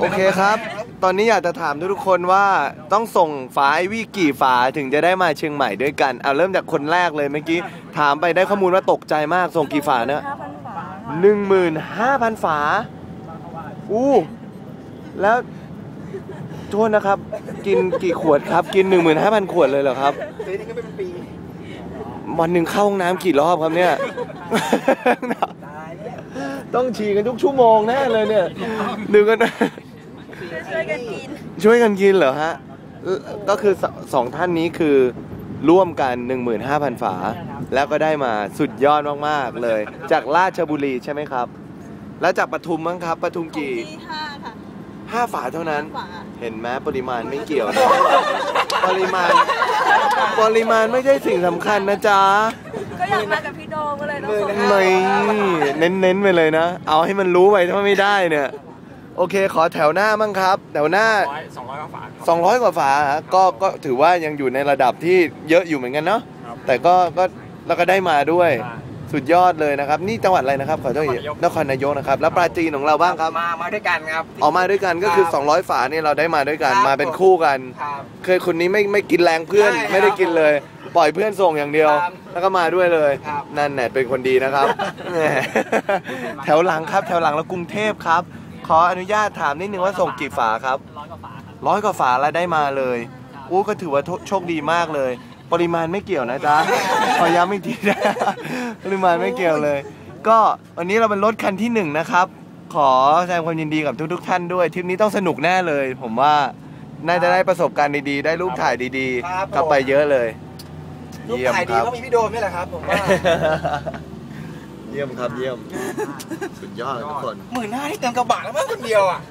โอเคครับ ตอนนี้อยากจะถามทุกๆคนว่าต้องส่งฝาไอวี่กี่ฝาถึงจะได้มาเชียงใหม่ด้วยกัน เอาเริ่มจากคนแรกเลยเมื่อกี้ถามไปได้ข้อมูลว่าตกใจมากส่งกี่ฝาเนะห้าพันฝาค่ะหนึ่งหมื่นห้าพันฝา อู้แล้วโทษนะครับ กินกี่ขวดครับ กินหนึ่งหมื่นห้าพันขวดเลยเหรอครับซื้อนี่ก็เป็นปีวันหนึ่งเข้าห้องน้ำกี่รอบครับเนี่ย ตายแล้วต้องฉี่กันทุกชั่วโมงแน่เลยเนี่ยดูกันช่วยๆกันกินช่วยกันกินเหรอฮะเอ่อก็คือสสองท่านนี้คือร่วมกัน 15,000 ฝา แล้วก็ได้มาสุดยอดมาก ๆ เลย จากราชบุรีใช่ไหมครับ แล้วจากปทุมมั้งครับปทุมกี่ที่ห้าค่ะห้าฝาเท่านั้นฝาเห็นไหมปริมาณไม่เกี่ยวนะปริมาณ ปริมาณไม่ใช่สิ่งสำคัญนะจ๊ะ ก็อยากมากับพี่โดมก็เลยต้องส่งไม่เน้นๆไปเลยนะ เอาให้มันรู้ไปถ้าไม่ได้เนี่ย โอเค ขอแถวหน้ามั่งครับ แถวหน้าสองร้อยกว่าฝา200กว่าฝาฮะก็ก็ถือว่ายังอยู่ในระดับที่เยอะอยู่เหมือนกันเนาะครับแต่ก็ก็แล้วก็ได้มาด้วยใช่ สุดยอดเลยนะครับ นี่จังหวัดอะไรนะครับขอโทษอีกนครนายกนะครับ แล้วปราจีนของเราบ้างครับ มามาด้วยกันครับ ออกมาด้วยกันก็คือครับ200 ฝานี่เราได้มาด้วยกันครับมาเป็นคู่กันครับเคยคนนี้ไม่ไม่กินแรงเพื่อนใช่ครับไม่ได้กินเลย ปล่อยเพื่อนส่งอย่างเดียวครับแล้วก็มาด้วยเลยครับนั่นแหละเป็นคนดีนะครับแหมแถวหลังครับ แถวหลังแล้วกรุงเทพครับ ขออนุญาตถามนิดนึงว่าส่งกี่ฝาครับร้อยกว่าฝาครับร้อยกว่าฝาแล้วได้มาเลยอู้ก็ถือว่าโชโชคดีมากเลย ปริมาณไม่เกี่ยวนะจ๊ะขอย้ำอีกทีนะปริมาณไม่เกี่ยวเลย ก็วันนี้เราเป็นรถคันที่หนึ่งนะครับ ขอแสดงความยินดีกับทุก ๆ ท่านด้วยทริปนี้ต้องสนุกแน่เลย ผมว่าน่าจะได้ประสบการณ์ดีๆ ได้รูปถ่ายดีครับๆกลับไปเยอะเลย รูปเยี่ยมถ่ายดีครับ ก็มีพี่โดมนี่แหละครับผมว่าเยี่ยมครับเยี่ยม สุดยอดทุกคน หมื่นห้าที่เต็มกระบะแล้วมั้งคนเดียวอะ